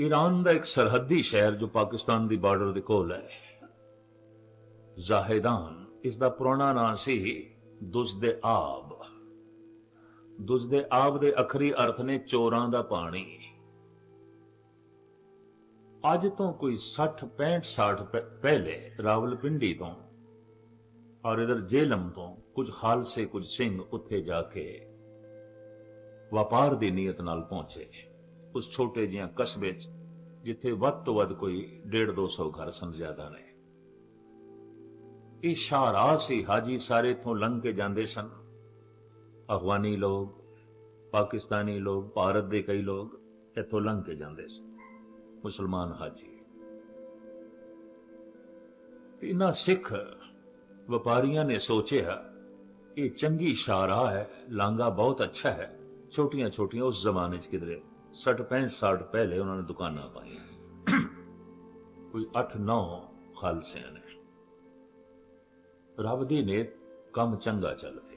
Iran ਦਾ ਇੱਕ ਸਰਹੱਦੀ ਸ਼ਹਿਰ ਜੋ ਪਾਕਿਸਤਾਨ ਦੀ ਬਾਰਡਰ ਦੇ ਕੋਲ ਹੈ। ਜ਼ਾਹਿਦਾਨ, ਇਸ ਦਾ ਪੁਰਾਣਾ ਨਾਂ ਸੀ ਦੁਜ਼ਦੇ ਆਬ। ਦੁਜ਼ਦੇ ਆਬ ਦੇ ਅਖਰੀ ਅਰਥ ਨੇ ਚੋਰਾਂ ਦਾ ਪਾਣੀ। ਅੱਜ ਤੋਂ ਕੋਈ 60 65 60 ਪ- ਪਹਿਲੇ ਰਾਵਲਪਿੰਡੀ ਤੋਂ ਔਰ ਇਧਰ ਜੇਲਮ ਤੋਂ ਕੁਝ ਖਾਲਸੇ, ਕੁਝ ਸਿੰਘ ਉੱਥੇ ਜਾ ਕੇ ਵਪਾਰ ਦੀ ਨੀਅਤ ਨਾਲ ਪਹੁੰਚੇ। ਉਸ ਛੋਟੇ ਜਿਹੇ ਕਸਬੇ 'ਚ, ਜਿੱਥੇ ਵੱਧ ਤੋਂ ਵੱਧ ਕੋਈ 1.5 200 ਘਰ ਸਨ, ਜ਼ਿਆਦਾ ਨਹੀਂ। ਇਹ ਸ਼ਾਹਰਾਹ ਸੀ, ਹਾਜੀ ਸਾਰੇ ਇਥੋਂ ਲੰਘ ਕੇ ਜਾਂਦੇ ਸਨ। ਅਫਗਾਨੀ ਲੋਕ, ਪਾਕਿਸਤਾਨੀ ਲੋਕ, ਭਾਰਤ ਦੇ ਕਈ ਲੋਕ ਇੱਥੋਂ ਲੰਘ ਕੇ ਜਾਂਦੇ ਸਨ, ਮੁਸਲਮਾਨ ਹਾਜੀ। ਇਹਨਾਂ ਸਿੱਖ ਵਪਾਰੀਆਂ ਨੇ ਸੋਚਿਆ, ਇਹ ਚੰਗੀ ਸ਼ਾਹਰਾਹ ਹੈ ਲਾਂਗਾ ਬਹੁਤ ਅੱਛਾ ਹੈ ਛੋਟੀਆਂ ਛੋਟੀਆਂ ਉਸ ਜ਼ਮਾਨੇ 'ਚ ਕਿਧਰੇ 60 65 ਸਾਲ ਪਹਿਲੇ ਉਹਨਾਂ ਨੇ ਦੁਕਾਨਾਂ ਪਾਈਆਂ। ਕੋਈ 8 9 ਖਾਲਸਿਆਂ ਨੇ। ਰੱਬ ਦੀ ਨੇ ਕੰਮ ਚੰਗਾ ਚੱਲ ਪਿਆ।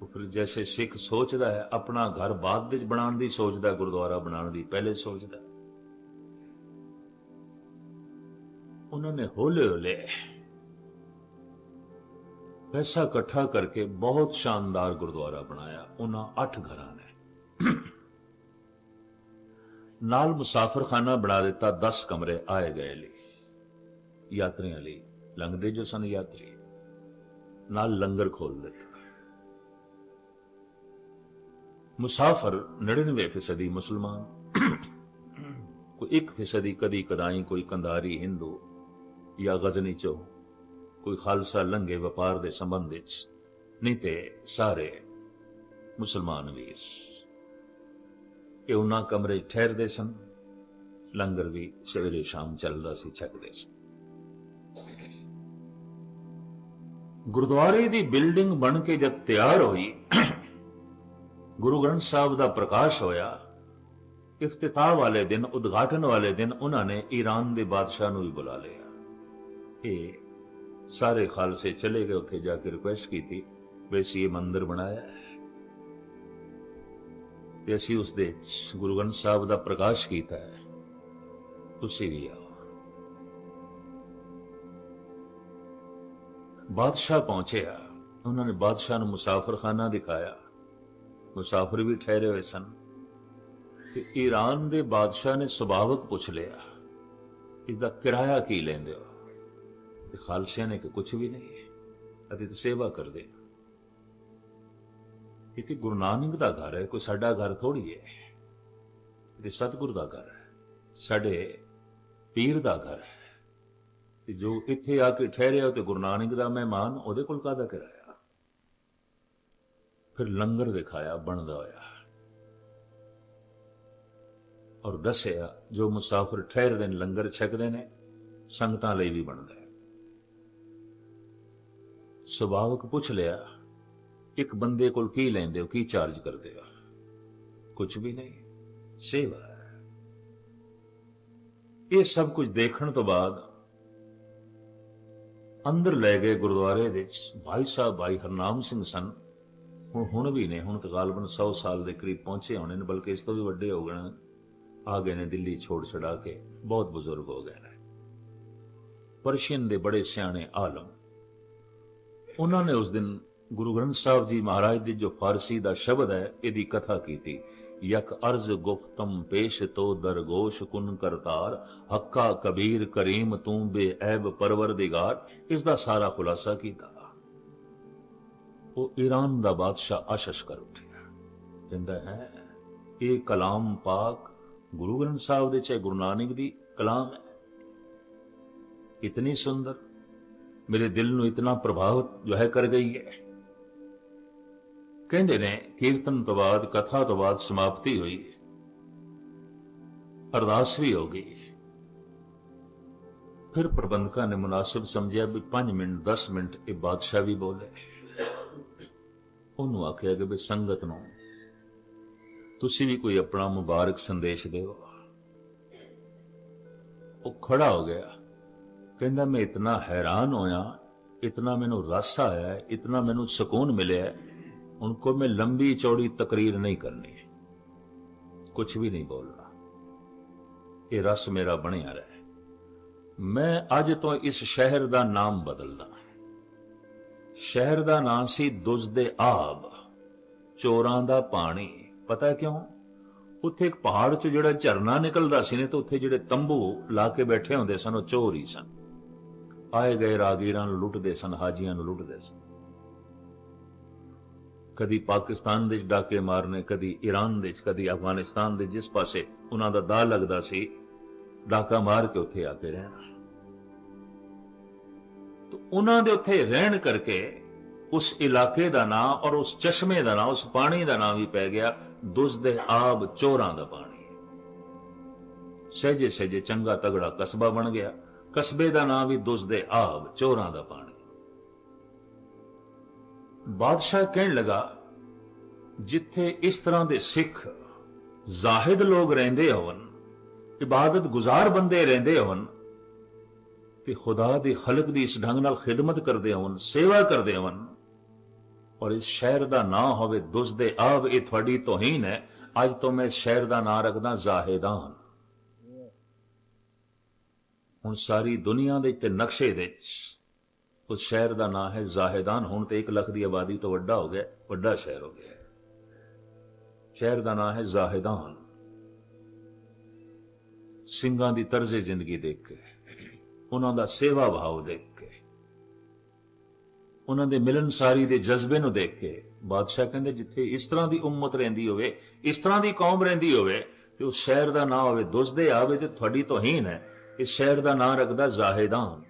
तो ਫਿਰ ਜੈਸੇ ਸਿੱਖ ਸੋਚਦਾ ਹੈ, ਆਪਣਾ ਘਰ ਬਾਅਦ ਵਿੱਚ ਬਣਾਉਣ ਦੀ ਸੋਚਦਾ, ਗੁਰਦੁਆਰਾ ਬਣਾਉਣ ਦੀ ਪਹਿਲੇ ਸੋਚਦਾ। ਉਹਨਾਂ ਨੇ ਹੌਲੇ ਹੌਲੇ ਪੈਸਾ ਇਕੱਠਾ ਕਰਕੇ ਬਹੁਤ ਸ਼ਾਨਦਾਰ ਗੁਰਦੁਆਰਾ ਬਣਾਇਆ। ਉਹਨਾਂ 8 ਘਰਾਂ ਨੇ। ਨਾਲ ਮੁਸਾਫਰਖਾਨਾ ਬਣਾ ਦਿੱਤਾ 10 ਕਮਰੇ ਆਏ ਗਏ ਲਈ। ਯਾਤਰੀਆਂ ਲਈ ਲੰਘਦੇ ਜੋ ਸਨ ਯਾਤਰੀ, ਨਾਲ ਲੰਗਰ ਖੋਲ ਦਿੱਤਾ ਮੁਸਾਫਰ 99 ਫੀਸਦੀ ਮੁਸਲਮਾਨ, ਕੋਈ 1 ਫੀਸਦੀ ਕਦੀ ਕਦਾਈ ਕੋਈ ਕੰਧਾਰੀ ਹਿੰਦੂ ਜਾਂ ਗਜ਼ਨੀ ਚੋ ਕੋਈ ਖਾਲਸਾ ਲੰਗੇ ਵਪਾਰ ਦੇ ਸੰਬੰਧ ਵਿੱਚ, ਨਹੀਂ ਤੇ ਸਾਰੇ ਮੁਸਲਮਾਨ ਵੀਰ। ਇਹ ਉਹਨਾਂ ਕਮਰੇ ਠਹਿਰਦੇ ਸਨ। ਲੰਗਰ ਵੀ ਸਵੇਰੇ ਸ਼ਾਮ ਚੱਲਦਾ ਸੀ, ਛਕਦੇ ਸਨ ਗੁਰਦੁਆਰੇ ਦੀ ਬਿਲਡਿੰਗ ਬਣ ਕੇ ਜਦ ਤਿਆਰ ਹੋਈ, ਗੁਰੂ ਗ੍ਰੰਥ ਸਾਹਿਬ ਦਾ ਪ੍ਰਕਾਸ਼ ਹੋਇਆ, ਇਫਤਿਤਾਹ ਵਾਲੇ ਦਿਨ, ਉਦਘਾਟਨ ਵਾਲੇ ਦਿਨ ਉਹਨਾਂ ਨੇ ਈਰਾਨ ਦੇ ਬਾਦਸ਼ਾਹ ਨੂੰ ਵੀ ਬੁਲਾ ਲਿਆ। ਇਹ ਸਾਰੇ ਖਾਲਸੇ ਚਲੇ ਗਏ, ਉੱਥੇ ਜਾ ਕੇ ਰਿਕੁਐਸਟ ਕੀਤੀ, ਵੀ ਇਹ ਮੰਦਿਰ ਬਣਾਇਆ ਹੈ। ਤੇ ਅਸੀਂ ਉਸ ਦੇ ਵਿੱਚ ਗੁਰੂ ਗ੍ਰੰਥ ਸਾਹਿਬ ਦਾ ਪ੍ਰਕਾਸ਼ ਕੀਤਾ ਹੈ। ਤੁਸੀਂ ਵੀ ਆਓ। ਬਾਦਸ਼ਾਹ ਪਹੁੰਚਿਆ। ਉਹਨਾਂ ਨੇ ਬਾਦਸ਼ਾਹ ਨੂੰ ਮੁਸਾਫਰਖਾਨਾ ਦਿਖਾਇਆ। ਮੁਸਾਫਰ ਵੀ ਠਹਿਰੇ ਹੋਏ ਸਨ। ਤੇ ਈਰਾਨ ਦੇ ਬਾਦਸ਼ਾਹ ਨੇ ਸੁਭਾਵਕ ਪੁੱਛ ਲਿਆ ਇਸ ਦਾ ਕਿਰਾਇਆ ਕੀ ਲੈਂਦੇ ਹੋ? ਤੇ ਖਾਲਸਿਆਂ ਨੇ ਕਿ ਕੁਝ ਵੀ ਨਹੀਂ। ਅਤੇ ਤੇ ਸੇਵਾ ਕਰਦੇ ਹਾਂ। ਇਹ ਤੇ ਗੁਰੂ ਨਾਨਕ ਦਾ ਘਰ ਹੈ, ਕੋਈ ਸਾਡਾ ਘਰ ਥੋੜੀ ਹੈ। ਤੇ ਸਤਿਗੁਰ ਦਾ ਘਰ ਹੈ, ਸਾਡੇ ਪੀਰ ਦਾ ਘਰ ਹੈ। ਤੇ ਜੋ ਇੱਥੇ ਆ ਕੇ ਠਹਿਰਿਆ ਤੇ ਗੁਰੂ ਨਾਨਕ ਦਾ ਮਹਿਮਾਨ, ਉਹਦੇ ਕੋਲ ਕਾਹਦਾ ਕਿਰਾਇਆ ਫਿਰ ਲੰਗਰ ਦਿਖਾਇਆ, ਬਣਦਾ ਹੋਇਆ। ਔਰ ਦੱਸਿਆ, ਜੋ ਮੁਸਾਫਰ ਠਹਿਰਦੇ ਨੇ, ਲੰਗਰ ਛਕਦੇ ਨੇ, ਸੰਗਤਾਂ ਲਈ ਵੀ ਬਣਦਾ ਹੈ। ਸੁਭਾਵਕ ਪੁੱਛ ਲਿਆ ਇੱਕ ਬੰਦੇ ਕੋਲ ਕੀ ਲੈਂਦੇ ਹੋ, ਕੀ ਚਾਰਜ ਕਰਦੇ ਹੋ? ਕੁਝ ਵੀ ਨਹੀਂ। ਸੇਵਾ ਇਹ ਸਭ ਕੁਝ ਦੇਖਣ ਤੋਂ ਬਾਅਦ ਅੰਦਰ ਲੈ ਗਏ ਗੁਰਦੁਆਰੇ ਦੇ ਵਿੱਚ ਭਾਈ ਸਾਹਿਬ, ਭਾਈ ਹਰਨਾਮ ਸਿੰਘ ਸਨ। ਹੁਣ ਹੁਣ ਵੀ ਨੇ, ਹੁਣ ਤਕਰੀਬਨ 100 ਸਾਲ ਦੇ ਕਰੀਬ ਪਹੁੰਚੇ ਹੋਣੇ ਨੇ, ਬਲਕਿ ਇਸ ਤੋਂ ਵੀ ਵੱਡੇ ਹੋ ਗਏ ਆ ਗਏ ਨੇ ਦਿੱਲੀ ਛੋੜ ਛੜਾ ਕੇ, ਬਹੁਤ ਬਜ਼ੁਰਗ ਹੋ ਗਏ ਨੇ। ਪਰਸ਼ੀਅਨ ਦੇ ਬੜੇ ਸਿਆਣੇ ਆਲਮ, ਉਹਨਾਂ ਨੇ ਉਸ ਦਿਨ ਗੁਰੂ ਗ੍ਰੰਥ ਸਾਹਿਬ ਜੀ ਮਹਾਰਾਜ ਦੀ ਜੋ ਫਾਰਸੀ ਦਾ ਸ਼ਬਦ ਹੈ, ਇਹਦੀ ਕਥਾ ਕੀਤੀ। ਯਕ ਅਰਜ਼ ਗੁਫਤਮ ਪੇਸ਼ ਤੋ ਦਰਗੋਸ਼ ਕੁਨ ਕਰਤਾਰ, ਹੱਕਾ ਕਬੀਰ ਕਰੀਮ ਤੂੰ ਬੇਅਬ ਪਰਵਰਦਿਗਾਰ। ਇਸ ਦਾ ਸਾਰਾ ਖੁਲਾਸਾ ਕੀਤਾ। ਉਹ ਈਰਾਨ ਦਾ ਬਾਦਸ਼ਾਹ ਆਸ਼ਸ਼ ਕਰ ਉੱਠਿਆ। ਕਹਿੰਦਾ ਹੈ, ਇਹ ਕਲਾਮ ਪਾਕ ਗੁਰੂ ਗ੍ਰੰਥ ਸਾਹਿਬ ਦੇ ਚ ਗੁਰੂ ਨਾਨਕ ਦੀ ਕਲਾਮ ਹੈ। ਇਤਨੀ ਸੁੰਦਰ, ਮੇਰੇ ਦਿਲ ਨੂੰ ਇਤਨਾ ਪ੍ਰਭਾਵਿਤ ਜੋ ਹੈ ਕਰ ਗਈ ਹੈ। ਕਹਿੰਦੇ ਨੇ, ਕੀਰਤਨ ਤੋਂ ਬਾਅਦ, ਕਥਾ ਤੋਂ ਬਾਅਦ ਸਮਾਪਤੀ ਹੋਈ। ਅਰਦਾਸ ਵੀ ਹੋ ਗਈ। ਫਿਰ ਪ੍ਰਬੰਧਕਾਂ ਨੇ ਮੁਨਾਸਿਬ ਸਮਝਿਆ ਵੀ 5 ਮਿੰਟ 10 ਮਿੰਟ ਇਹ ਬਾਦਸ਼ਾਹ ਵੀ ਬੋਲੇ। ਉਹਨੂੰ ਆਖਿਆ ਕਿ ਵੀ ਸੰਗਤ ਨੂੰ ਤੁਸੀਂ ਵੀ ਕੋਈ ਆਪਣਾ ਮੁਬਾਰਕ ਸੰਦੇਸ਼ ਦਿਓ। ਉਹ ਖੜਾ ਹੋ ਗਿਆ। ਕਹਿੰਦਾ, ਮੈਂ ਇਤਨਾ ਹੈਰਾਨ ਹੋਇਆ, ਇਤਨਾ ਮੈਨੂੰ ਰਸ ਆਇਆ, ਇਤਨਾ ਮੈਨੂੰ ਸਕੂਨ ਮਿਲਿਆ ਹੈ, ਹੁਣ ਕੋ ਮੈਂ ਲੰਬੀ ਚੌੜੀ ਤਕਰੀਰ ਨਹੀਂ ਕਰਨੀ ਕੁਝ ਵੀ ਨਹੀਂ ਬੋਲਣਾ ਇਹ ਰਸ ਮੇਰਾ ਬਣਿਆ ਰਹੇ ਮੈਂ ਅੱਜ ਤੋਂ ਇਸ ਸ਼ਹਿਰ ਦਾ ਨਾਮ ਬਦਲਦਾ ਸ਼ਹਿਰ ਦਾ ਨਾਂ ਸੀ ਦੁਜਦੇ ਆਬ ਚੋਰਾਂ ਦਾ ਪਾਣੀ ਪਤਾ ਕਿਉਂ ਉੱਥੇ ਇੱਕ ਪਹਾੜ 'ਚ ਜਿਹੜਾ ਝਰਨਾ ਨਿਕਲਦਾ ਸੀ ਨੇ ਤੇ ਉੱਥੇ ਜਿਹੜੇ ਤੰਬੂ ਲਾ ਕੇ ਬੈਠੇ ਹੁੰਦੇ ਸਨ ਉਹ ਚੋਰ ਹੀ ਸਨ ਆਏ ਗਏ ਰਾਗੀਰਾਂ ਨੂੰ ਲੁੱਟਦੇ ਸਨ ਹਾਜੀਆਂ ਨੂੰ ਲੁੱਟਦੇ ਸਨ ਕਦੀ ਪਾਕਿਸਤਾਨ ਦੇ ਡਾਕੇ ਮਾਰਨੇ, ਕਦੀ ਈਰਾਨ ਦੇ ਕਦੀ ਅਫਗਾਨਿਸਤਾਨ ਦੇ ਜਿਸ ਪਾਸੇ ਉਹਨਾਂ ਦਾ ਦਾ ਲੱਗਦਾ ਸੀ, ਡਾਕਾ ਮਾਰ ਕੇ ਉੱਥੇ ਆ ਕੇ ਰਹਿਣਾ। ਤਾਂ ਉਹਨਾਂ ਦੇ ਉੱਥੇ ਰਹਿਣ ਕਰਕੇ ਉਸ ਇਲਾਕੇ ਦਾ ਨਾਂ ਔਰ ਉਸ ਚਸ਼ਮੇ ਦਾ ਨਾਂ, ਉਸ ਪਾਣੀ ਦਾ ਨਾਂ ਵੀ ਪੈ ਗਿਆ ਦੁਜ਼ਦੇ ਆਬ ਚੋਰਾਂ ਦਾ ਪਾਣੀ। ਸਹਿਜੇ ਸਹਿਜੇ ਚੰਗਾ ਤਗੜਾ ਕਸਬਾ ਬਣ ਗਿਆ। ਕਸਬੇ ਦਾ ਨਾਂ ਵੀ ਦੁਜ਼ਦੇ ਆਬ ਚੋਰਾਂ ਦਾ ਪਾਣੀ। ਬਾਦਸ਼ਾਹ ਕਹਿਣ ਲੱਗਾ, ਜਿੱਥੇ ਇਸ ਤਰ੍ਹਾਂ ਦੇ ਸਿੱਖ ਜ਼ਾਹਿਦ ਲੋਕ ਰਹਿੰਦੇ ਹੋਣ ਇਬਾਦਤ ਗੁਜ਼ਾਰ ਬੰਦੇ ਰਹਿੰਦੇ ਹੋਣ ਤੇ ਖੁਦਾ ਦੀ ਖਲਕ ਦੀ ਇਸ ਢੰਗ ਨਾਲ ਖਿਦਮਤ ਕਰਦੇ ਹੋਣ ਸੇਵਾ ਕਰਦੇ ਹੋਣ ਔਰ ਇਸ ਸ਼ਹਿਰ ਦਾ ਨਾਂ ਹੋਵੇ ਦੁਸਦੇ ਆਬ ਇਹ ਤੁਹਾਡੀ ਤੋਹੀਨ ਹੈ, ਅੱਜ ਤੋਂ ਮੈਂ ਇਸ ਸ਼ਹਿਰ ਦਾ ਨਾਂ ਰੱਖਦਾ ਜ਼ਾਹਿਦਾਨ ਹੁਣ ਸਾਰੀ ਦੁਨੀਆ ਦੇ ਤੇ ਨਕਸ਼ੇ ਦੇ ਵਿੱਚ ਉਸ ਸ਼ਹਿਰ ਦਾ ਨਾਂ ਹੈ ਜ਼ਾਹਿਦਾਨ। ਹੁਣ ਤੇ 1 ਲੱਖ ਦੀ ਆਬਾਦੀ ਤੋਂ ਵੱਡਾ ਹੋ ਗਿਆ, ਵੱਡਾ ਸ਼ਹਿਰ ਹੋ ਗਿਆ। ਸ਼ਹਿਰ ਦਾ ਨਾਂ ਹੈ ਜ਼ਾਹਿਦਾਨ। ਸਿੰਘਾਂ ਦੀ ਤਰਜ਼ੇ ਜ਼ਿੰਦਗੀ ਦੇਖ ਕੇ, ਉਹਨਾਂ ਦਾ ਸੇਵਾ ਭਾਵ ਦੇਖ ਕੇ, ਉਹਨਾਂ ਦੇ ਮਿਲਨਸਾਰੀ ਦੇ ਜਜ਼ਬੇ ਨੂੰ ਦੇਖ ਕੇ ਬਾਦਸ਼ਾਹ ਕਹਿੰਦੇ, ਜਿੱਥੇ ਇਸ ਤਰ੍ਹਾਂ ਦੀ ਉਮਤ ਰਹਿੰਦੀ ਹੋਵੇ, ਇਸ ਤਰ੍ਹਾਂ ਦੀ ਕੌਮ ਰਹਿੰਦੀ ਹੋਵੇ, ਤੇ ਉਸ ਸ਼ਹਿਰ ਦਾ ਨਾਂ ਹੋਵੇ ਦੁਸਦੇ ਆਵੇ, ਤੇ ਤੁਹਾਡੀ ਤੋਹੀਨ ਹੈ। ਇਸ ਸ਼ਹਿਰ ਦਾ ਨਾਂ ਰੱਖਦਾ ਜ਼ਾਹਿਦਾਨ।